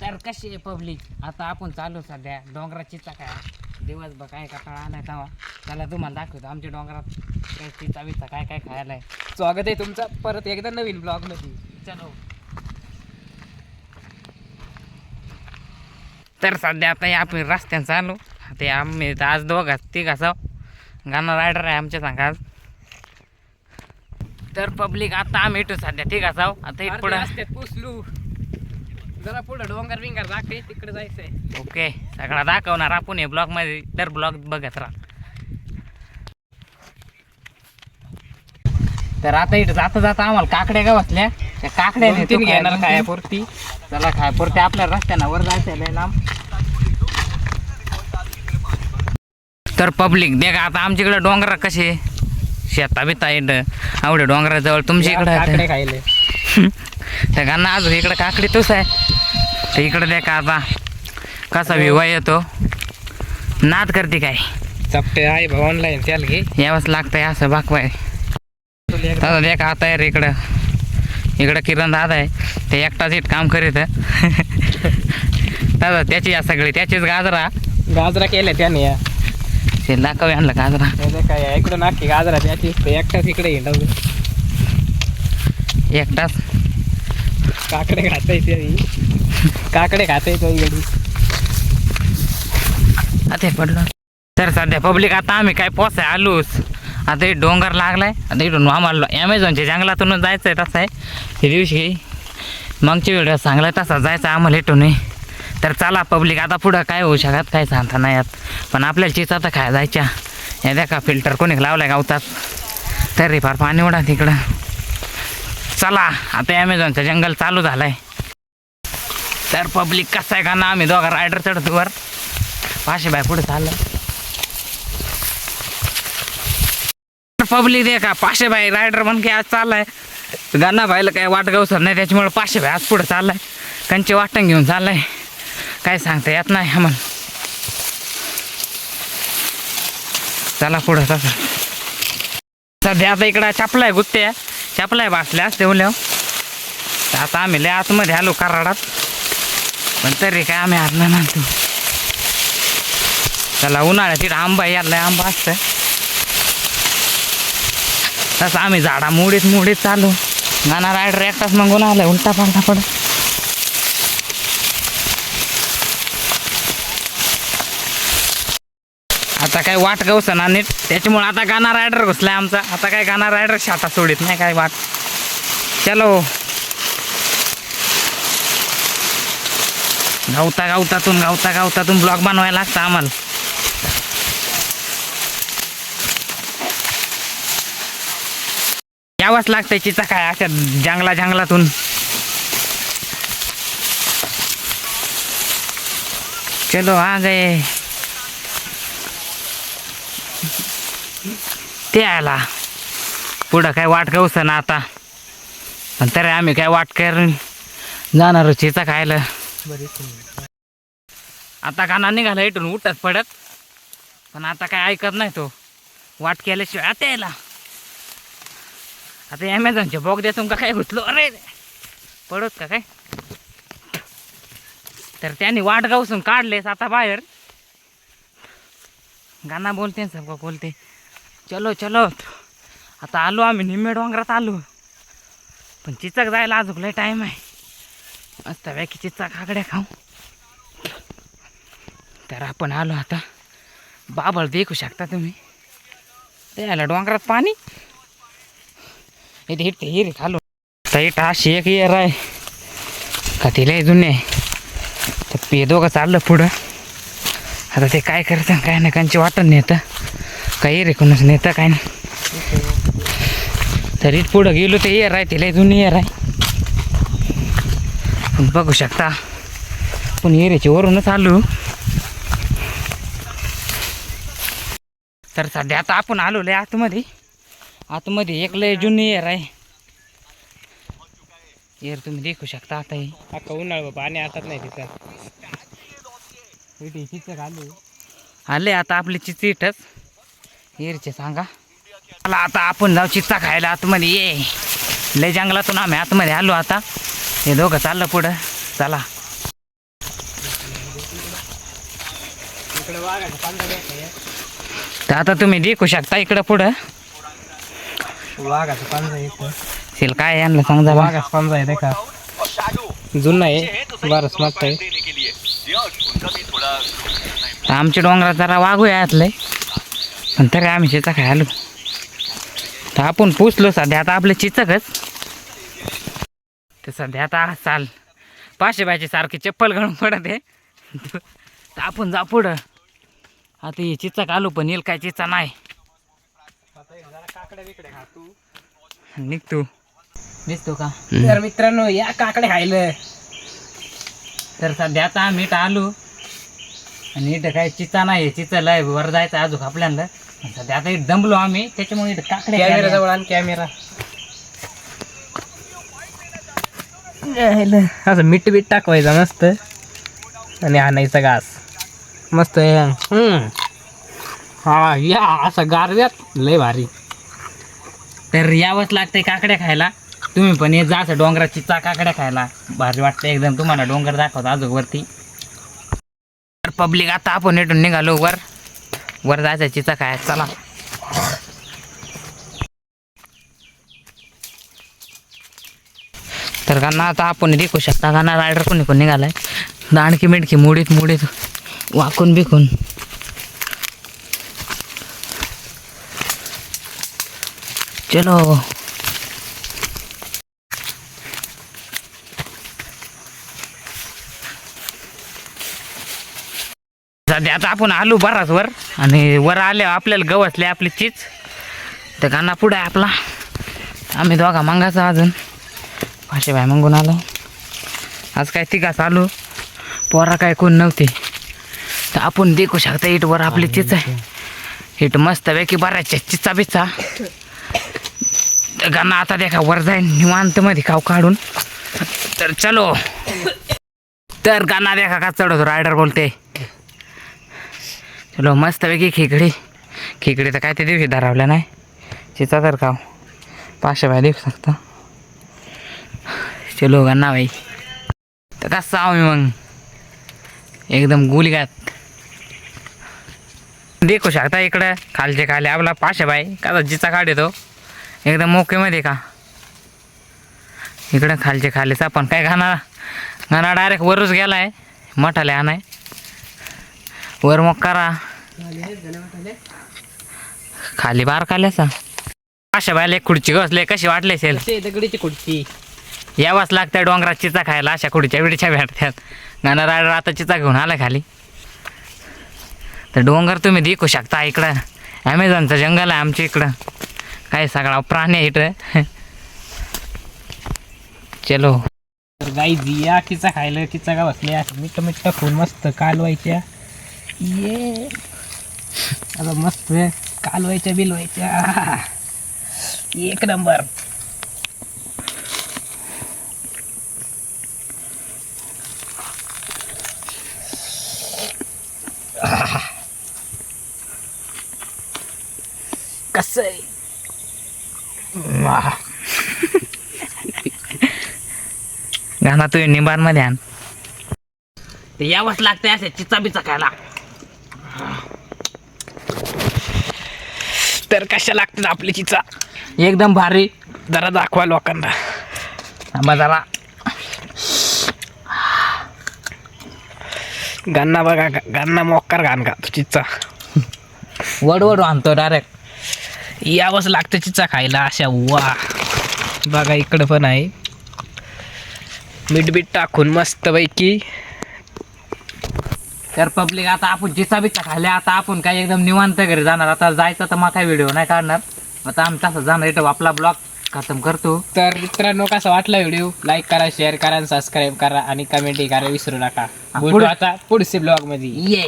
तर कशी आहे पब्लिक आता आपण चालू सध्या. डोंगराची काय दिवस बघ काय कटाळा आलाय तवा त्याला तुम्हाला दाखवतो. आमच्या डोंगरात चिचा बिचा काय काय खायला आहे. स्वागत आहे तुमचं. परत एकदा नवीन ब्लॉगमध्ये चलो. तर सध्या आता हे आपण रस्त्यानं चालू. ते आम्ही आज दोघा तिघ असाव गाणं रायडर आहे आमच्या सांगा आज. तर पब्लिक आता आम्ही इथं सध्या ठीक असाव आता पुढं रस्त्यात पोचलू जरा पुढं डोंगर बिंगर दाखवे तिकडे जायचंय. ओके सगळा दाखवणार आपण हे ब्लॉगमध्ये. तर ब्लॉग बघत राहा. तर आता इथं जाता जाता आम्हाला काकड्या का बसल्या त्या काकड्या दोन तीन घेणार खायापुरती. चला खायपुरते आपल्या रस्त्यानं वर जायचं लय लांब. तर पब्लिक दे का आता आमच्याकडे डोंगर कसे? शेता बिता इथं आवडे डोंगराजवळ तुमच्या इकडे काकडे खायले. त्या गाणं अजून इकडे काकडी तूच आहे. तर इकडे दे का आता कसा विवाह येतो. नाद करते काय. चपटे आहे भाऊ ऑनलाईन त्याला घे. यावंच लागतंय असं बाकवाय. तुला एकदा- दादा दे का आता यार इकडं. इकडं किरण दादा आहे. ते एकटाच इथं काम करीत दादा त्याची या सगळी. त्याचीच गाजरा. गाजरा केल्या त्याने या. ते दाखव आणलं गाजरा. काय इकडं नाकी गाजरा त्याची एकटाच इकडे हिंडव एकटाच? काकडे खाताय ते काकडे खाताय तो इकडे आता पडलो. तर सध्या पब्लिक आता आम्ही काय पोसाय आलोच. आता हे डोंगर लागलाय. आता इथून आम्हाला ॲमेझॉनच्या जंगलातूनच जायचं आहे तसं आहे. हे दिवशी मागच्या व्हिडिओ सांगलाय तसा जायचं आम्हाला इथून तर चला पब्लिक आता पुढं काय होऊ शकत काय सांगता नाही यात. पण आपल्याला चिचा आता काय जायच्या. हे देखा फिल्टर कोणी लावलाय गावतात. तरी फार पाणी उडा तिकडं. चला आता ॲमेझॉनचं जंगल चालू झालंय. तर पब्लिक कसं आहे का ना आम्ही दोघं रायडर चढतो वर. पाचशे बाय पुढे चाललं. पब्लिक दे का पाचशे बाय रायडर म्हण की आज चाललाय. गाणा भाईला काय वाट गावसर नाही त्याच्यामुळे पाचशे बाय आज पुढे चाललाय. कंचे वाटण घेऊन चाललाय. काय सांगता येत नाही आम्हाला. चला पुढं तसं सध्या आता इकडं चपलाय गुत्त्या चपलाय बसल्यास तेवल्या आता आम्ही लय आतमध्ये आलो कराडात. पण तरी काय आम्ही आतलं ना तू चला उन्हाळ्यात तिथं आंबा यायला आंबा असतं तसं आम्ही झाडा मुडीत मुडीत चालू. गाणा रायडर एकटाच मग आलाय उलटा पालटा पडत. आता काय वाट गवसा ना नीट? त्याच्यामुळे आता गाणा रायडर घुसलाय आमचा. आता काय गाणा रायडर शाटा सोडित नाही काय वाट. चलो. गावता गावतातून गावता गावतातून ब्लॉग बनवायला लागतं आम्हाला. यावंच लागतंय चिचा काय अशा जंगला जंगलातून. चलो आ गए ते आला. पुढं काय वाट गवस ना आता? पण तरी आम्ही काय वाट करून जाणार चिचा खायला. आता काना निघाला इथून उठत पडत. पण आता काय ऐकत नाही तो. वाट केल्याशिवाय आता यायला. आता ॲमेझॉनच्या बॉग द्या तुमका काय घुसलो अरे पडत का काय? तर त्यांनी वाट गावसून काढलेस आता बाहेर? गाणं बोलते ना सबका बोलते. चलो चलो. आता आलो आम्ही निम्मे डोंगरात आलो. पण चिचक जायला अजून लय टाईम आहे. मस्त पैकी चिचक आकड्या खाऊ. तर आपण आलो आता. बाबळ देखू शकता तुम्ही. ते आलं डोंगरात पाणी. इथे हिट हिरे खालो तर इथं अशी एक इयर आहे. का तिला जुने तर पे दोघं चाललं पुढं. आता ते काय करतं काय नाही कांची वाटण नेतं काही रेकूनच नेतं काय नाही. तरी पुढं गेलो ते इयर आहे तिला जुनी इयर आहे बघू शकता पण येऱ्याची वरूनच आलो. तर सध्या आता आपण आलो लय आतमध्ये. आतमध्ये एक लय जुनी येर आहे एअर तुम्ही देखू शकता आता ही. बाबा आणि पाणी आतात नाही तिथं. आले आता आपली चिचीटच. हिरचे सांगा. चला आता आपण जाऊ चित्ता खायला आतमध्ये. ये. लय जंगलातून आम्ही आतमध्ये आलो आता. हे दोघं चाललं पुढं. चला. तर आता तुम्ही देखू शकता इकडं पुढं. वाघाचं पांजा येत काय आणलं सांगा वाघाचं पांजा आहे का जुना आहे. बरंच मागत आहे. आमच्या डोंगरात जरा वाघू यातलंय पण तरी आम्ही चिचा काय आलो तर आपण पुसलो सध्या. आता आपलं चिचकच. तर सध्या आता चाल. पाचशे बायची सारखी चप्पल घालून पडत आहे. तर आपण जा पुढं. आता हे चिचा आलो पण येईल काय चिचा नाही. निघतो. दिसतो का? तर मित्रांनो या काकडे खायला. तर सध्या आता इथं आलो. आणि इथं काही चिचा नाही चिचा लय वर जायचं अजून आपल्याला. सध्या आता इथं दमलो आम्ही त्याच्यामुळे इथं काकडे कॅमेरा जवळ आण कॅमेरा असं मीठ बीठ टाकवायचं मस्त. आणि आणायचा घास. मस्त आहे. हम्म. हा या असं गारव्यात लय भारी. तर यावंच लागतंय काकड्या खायला. तुम्ही पण ये जा असं डोंगरात चिचा काकड्या खायला. भारी वाटतं एकदम. तुम्हाला डोंगर दाखवतो अजून वरती. पब्लिक आता आपण इथून निघालो वर. वर जायचं चिचा काय? चला. तर गाणं आता आपण देखू शकता. गाणं रायडर कोणी पण निघालाय. दाणकी मिडकी मुडीत मुडीत वाकून बिकून. चलो. सध्या आता आपण आलो बराच वर आणि वर आले आपल्याला गवसले आपली चीज. तर गाणा पुढे आपला. आम्ही दोघा मंगाचा अजून. भाषे बाय मंगून आलो. आज काय तिघा चालू. पोरा काय कोण नव्हते. तर आपण देखू शकता इट वर आपली चीच आहे. इट मस्तपैकी बऱ्याच चिचा बिचा. तर गाणं आता देखा वर जाईन निवांत मध्ये खाऊ काढून. तर चलो. तर गाणं देखा का चढवतो रायडर बोलते. चलो मस्त पैकी खिकडी. खिकडी तर काय त्या दिवशी धरावल्या नाही. चिचा तर खाव. पाचशे बाय देऊ शकता. चलो गाणं बाई. तर कसं आहो मी मग? एकदम गुलगात. देखू शकता इकडं. खालचे खाले आपला पाचशे बाय का जिचा काढ येतो. एकदम मोकेमध्ये का? इकडं खालचे खालीच आपण काय घाणा घाणा डायरेक्ट वरूच गेला आहे मठाला आणाय. वर मग करा. खाली बार खाल्याचा अशा बायला खुर्ची घसले कशी वाटले असेल? दगडीची खुर्ची. यावाच लागतं डोंगरात चिचा खायला अशा खुर्च्या बिडच्या भेटतात गाणं रायडर आता चिचा घेऊन आला खाली. तर डोंगर तुम्ही देखू शकता इकडं. ॲमेझॉनचं जंगल आहे आमच्या इकडं. काय सगळा प्राणी आहे इकडं चलो. गाई जिया किचा खायला किचा का बसल्या मीठ मीठ टाकून मस्त कालवायच्या. ये. आता मस्त कालवायच्या बिलवायच्या एक नंबर. कसं आहे. गाणं तुम्ही निंबांमध्ये आण. ते यावंच लागतंय असे चिचा बिचा खायला. तर कशा लागतात आपली चिचा एकदम भारी. जरा दाखवा लोकांना. थांबा जरा. गाणं बघा गाणं मोक्कार घाण का तो चिचा वड वड आणतो डायरेक्ट यावंच लागतं चिचा खायला अशा वा. बघा इकडं पण आहे. मीठ बीठ टाकून मस्त पैकी तर पब्लिक आता आपण चिचा बिचा खाल्ल्या आता आपण काय एकदम निवांत घरी जाणार. आता जायचं तर मग काय व्हिडिओ नाही काढणार. आता आम्ही तसं जाणार इथं आपला ब्लॉग खतम करतो. तर मित्रांनो कसा वाटला व्हिडिओ लाईक करा शेअर करा आणि सबस्क्राईब करा आणि कमेंटही करा विसरू नका. पुढे- आता पुढचे ब्लॉगमध्ये ये